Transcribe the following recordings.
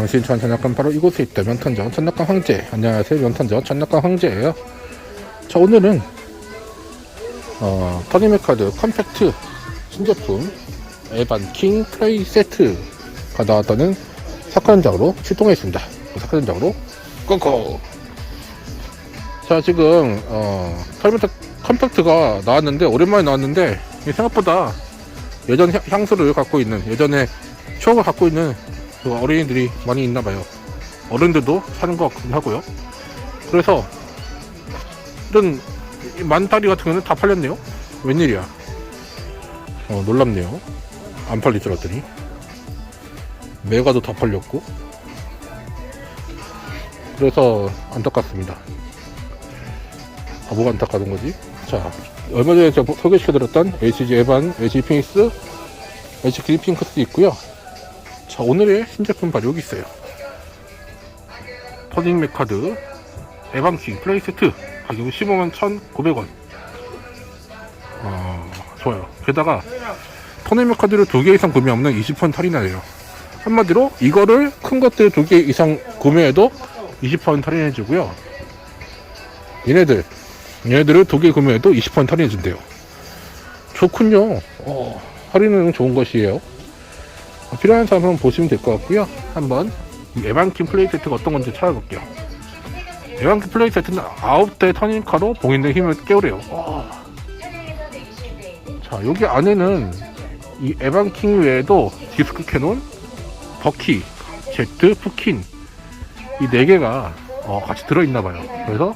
당신 전 전략감 바로 이곳에 있다. 면탄전 전략감 황제. 안녕하세요. 면탄전 전략감 황제예요. 자 오늘은 어, 터니메 카드 컴팩트 신제품 에반 킹 플레이 세트가 나왔다는 사건장으로 출동했습니다. 그 사건장으로 고고! 자 지금 어, 터니메 컴팩트가 나왔는데 오랜만에 나왔는데 생각보다 예전 향- 향수를 갖고 있는 예전에 추억을 갖고 있는 그 어린이들이 많이 있나 봐요. 어른들도 사는 것 같긴 하고요. 그래서 이런 이 만다리 같은 경우는 다 팔렸네요. 웬일이야? 어, 놀랍네요. 안 팔릴 줄 알았더니. 메가도 다 팔렸고. 그래서 안타깝습니다. 아, 뭐가 안타까운 거지? 자, 얼마 전에 제가 소개시켜드렸던 HG 에반, HG 피닉스, HG 그리핑크스 있고요. 자, 오늘의 신제품 바로 여기 있어요. 터닝 맥카드 에반킹 플레이 세트 가격은 15만 1,900원. 어, 좋아요. 게다가 터닝 맥카드를 두 개 이상 구매하면 20% 할인하래요. 한마디로 이거를 큰 것들 두 개 이상 구매해도 20% 할인해주고요. 얘네들, 얘네들을 두 개 구매해도 20% 할인해준대요. 좋군요. 어, 할인은 좋은 것이에요. 어, 필요한 사람 한번 보시면 될 것 같고요. 한번 이 에반킨 플레이 세트가 어떤 건지 찾아볼게요. 에반킨 플레이 세트는 9대 터닝카로 봉인된 힘을 깨우래요. 와. 자, 여기 안에는 이 에반킹 외에도 디스크 캐논, 버키, 제트, 푸킨 이 네 개가 어, 같이 들어있나 봐요. 그래서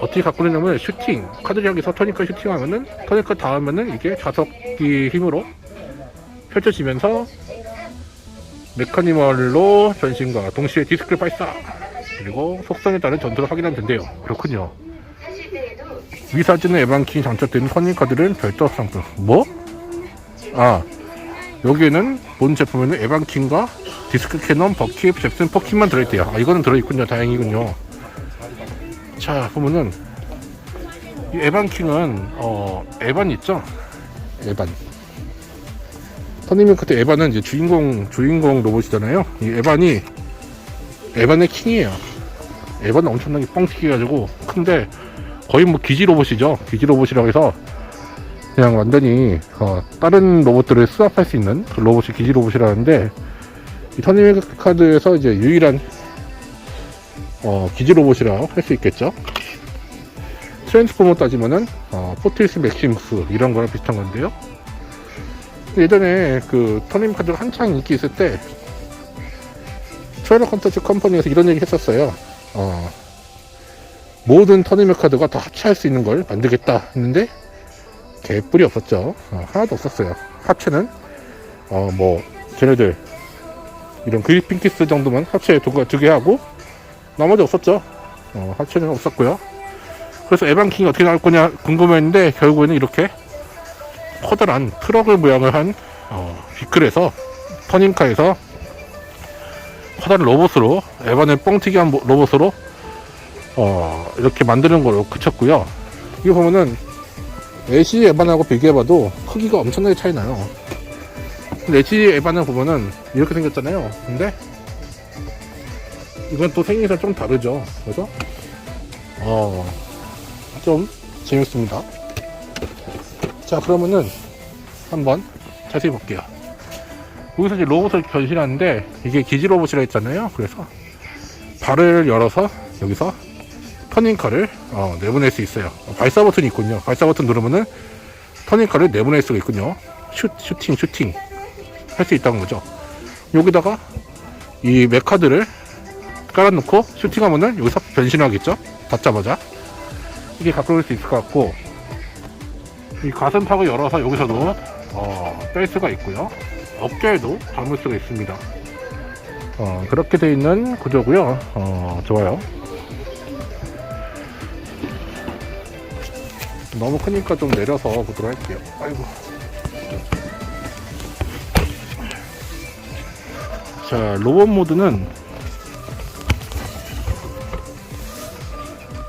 어떻게 갖고 되냐면 슈팅 카드력에서 터니카 슈팅하면은 터니카 닿으면은 이게 자석기 힘으로 펼쳐지면서 메카니멀로 전신과 동시에 디스크 발사 그리고 속성에 따른 전투를 확인하면 된대요. 그렇군요. 위 사진에 에반킹이 장착된 터닝 카드는 별도 상품. 뭐? 아 여기에는 본 제품에는 에반킹과 디스크 캐논, 버킷, 잭슨, 포킨만 들어있대요. 아 이거는 들어있군요. 다행이군요. 자 보면은 이 에반킹은 어 에반 있죠? 에반. 터닝메 그때 에반은 이제 주인공 주인공 로봇이잖아요. 이 에반이 에반의 킹이에요. 에반은 엄청나게 뻥튀기 가지고 큰데 거의 뭐 기지 로봇이죠. 기지 로봇이라고 해서 그냥 완전히 어, 다른 로봇들을 수납할 수 있는 그 로봇이 기지 로봇이라는데 이 터닝메 카드에서 이제 유일한 어, 기지 로봇이라 할수 있겠죠. 트랜스포머 따지면은 어, 포틸스 맥시무스 이런 거랑 비슷한 건데요. 예전에 그 터닝 카드가 한창 인기 있을 때 트레일러 컨텐츠 컴퍼니에서 이런 얘기 했었어요. 어, 모든 터닝 카드가 다 합체할 수 있는 걸 만들겠다 했는데 개뿔이 없었죠. 어, 하나도 없었어요. 합체는 어, 뭐 쟤네들 이런 그리핑키스 정도만 합체 두개 하고 나머지 없었죠. 어, 합체는 없었고요. 그래서 에반 킹이 어떻게 나올 거냐 궁금했는데 결국에는 이렇게 커다란 트럭을 모양을 한 어, 비클에서 터닝카에서 커다란 로봇으로 에반을 뻥튀기한 모- 로봇으로 어, 이렇게 만드는 걸로 그쳤고요. 이거 보면은 LCD 에반하고 비교해봐도 크기가 엄청나게 차이 나요. 근데 LCD 에반을 보면은 이렇게 생겼잖아요. 근데 이건 또 생기가 좀 다르죠. 그래서 어, 좀 재밌습니다. 자 그러면은 한번 자세히 볼게요. 여기서 이제 로봇을 변신하는데 이게 기지 로봇이라 했잖아요. 그래서 발을 열어서 여기서 터닝카를 어, 내보낼 수 있어요. 발사 버튼이 있군요. 발사 버튼 누르면은 터닝카를 내보낼 수가 있군요. 슈, 슈팅 슈팅 할 수 있다는 거죠. 여기다가 이 메카드를 깔아놓고 슈팅하면은 여기서 변신하겠죠? 닿자마자. 이게 가까울 수 있을 것 같고 이 가슴팍을 열어서 여기서도 어, 뺄 수가 있고요. 어깨에도 담을 수가 있습니다. 어, 그렇게 돼 있는 구조고요. 어, 좋아요. 너무 크니까 좀 내려서 보도록 할게요. 아이고. 자, 로봇 모드는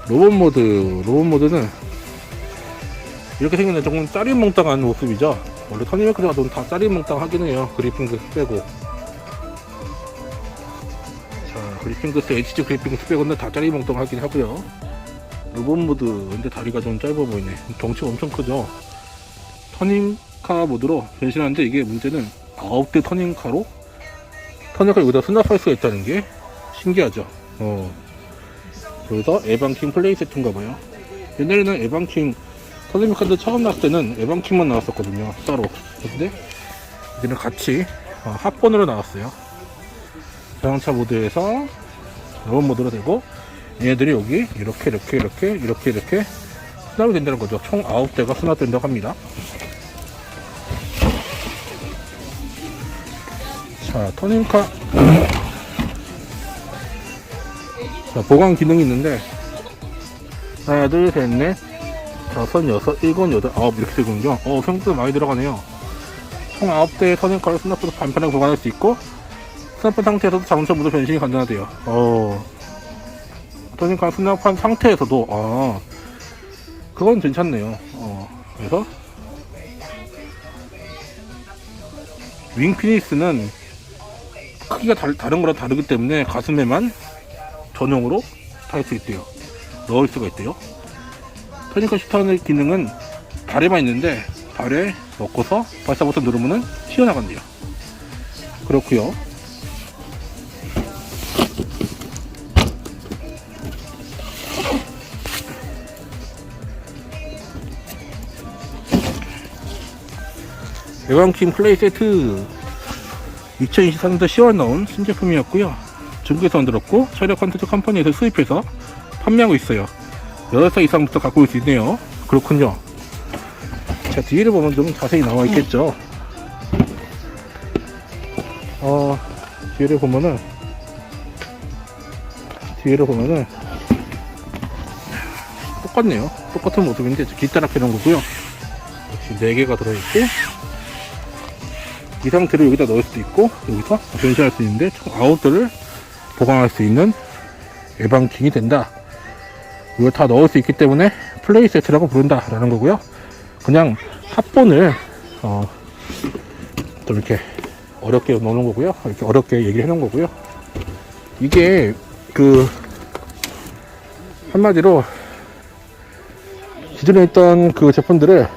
로봇 모드, 로봇 모드는 이렇게 생겼는데 조금 짜리몽땅한 모습이죠. 원래 터니메크가 다 짜리몽땅 하긴 해요. 그리핑 그 빼고. 그리핑크스 HG 그리핑 스펙은 다 짜리몽땅하긴 하고요 로봇 모드 근데 다리가 좀 짧아 보이네 덩치가 엄청 크죠 터닝카 모드로 변신하는데 이게 문제는 9대 터닝카로 터닝카 여기다 수납할 수가 있다는 게 신기하죠 어. 그래서 에반킹 플레이 세트인가 봐요 옛날에는 에반킹 터닝카드 처음 나왔을 때는 에반킹만 나왔었거든요 따로. 근데 이제는 같이 어, 합본으로 나왔어요. 자동차 모드에서 로봇 모드로 되고 얘네들이 여기 이렇게 이렇게 이렇게 이렇게 이렇게 수납이 된다는 거죠. 총 9대가 수납된다고 합니다. 자 터닝카. 자 보관 기능이 있는데 하나 둘셋넷 다섯 여섯 일곱 여덟 아홉 이렇게 되군요. 어 생각보다 많이 들어가네요. 총 9대의 터닝카를 수납해서 간편하게 보관할 수 있고 수납한 상태에서도 자동차 모드 변신이 가능하대요. 어. 터닝카 수납한 상태에서도 아 그건 괜찮네요. 어 그래서 윙 피니스는 크기가 다, 다른 거랑 다르기 때문에 가슴에만 전용으로 달수 있대요. 넣을 수가 있대요. 터닝카 슈터의 기능은 발에만 있는데 발에 넣고서 발사 버튼 누르면은 튀어나간대요. 그렇고요. 에반킹 플레이 세트 2023년도 10월 나온 신제품이었고요. 중국에서 만들었고 차량 컨텐츠 컴퍼니에서 수입해서 판매하고 있어요. 6살 이상부터 갖고 올 수 있네요. 그렇군요. 자, 뒤를 보면 좀 자세히 나와 있겠죠. 어, 뒤를 보면은, 뒤를 보면은, 똑같네요. 똑같은 모습인데, 뒷다랗게 놓은 거고요. 역시 4개가 들어있고, 이 상태로 여기다 넣을 수도 있고 여기서 변신할 수 있는데 총 9대를 보관할 수 있는 예방킹이 된다 이걸 다 넣을 수 있기 때문에 플레이 세트라고 부른다 라는 거고요. 그냥 합본을 어, 좀 이렇게 어렵게 넣는 거고요. 이렇게 어렵게 얘기를 해 놓은 거고요. 이게 그 한마디로 기존에 있던 그 제품들을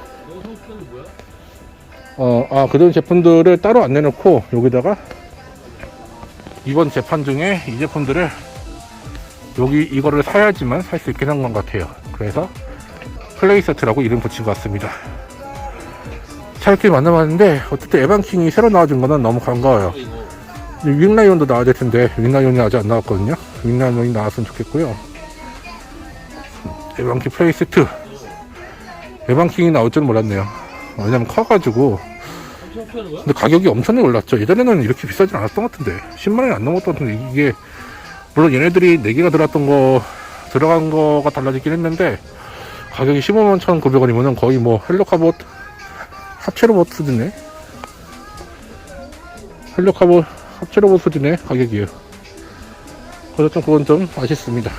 어, 아, 그전 제품들을 따로 안 내놓고 여기다가 이번 재판 중에 이 제품들을 여기 이거를 사야지만 살 수 있게 한것 같아요. 그래서 플레이 세트라고 이름 붙인 것 같습니다. 차 이렇게 만나봤는데 어쨌든 에반킹이 새로 나와준 거는 너무 반가워요. 윙라이온도 나와야 될 텐데 윙라이온이 아직 안 나왔거든요. 윙라이온이 나왔으면 좋겠고요. 에반킹 플레이 세트 에반킹이 나올 줄은 몰랐네요. 왜냐면 커가지고 근데 가격이 엄청나게 올랐죠 예전에는 이렇게 비싸진 않았던 것 같은데 10만원이 안 넘었던 것 같은데 이게 물론 얘네들이 4개가 들어갔던 거 들어간 거가 달라지긴 했는데 가격이 15만 1,900원이면은 거의 뭐 헬로카봇 합체 로봇 수준에 헬로카봇 합체 로봇 수준의 가격이에요 그래서 좀 그건 좀 아쉽습니다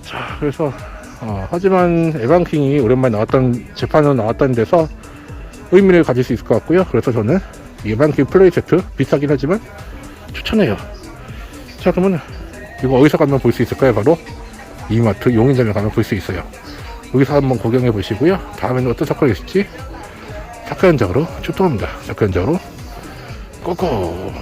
자 그래서 어, 하지만 에반킹이 오랜만에 나왔던 재판으로 나왔다는 데서 의미를 가질 수 있을 것 같고요. 그래서 저는 에반킹 플레이 세트 비싸긴 하지만 추천해요. 자 그러면 이거 어디서 가면 볼 수 있을까요? 바로 이마트 용인점에 가면 볼 수 있어요. 여기서 한번 구경해 보시고요. 다음에는 어떤 사건이 있을지 작가 현장으로 출동합니다. 작가 현장으로 고고!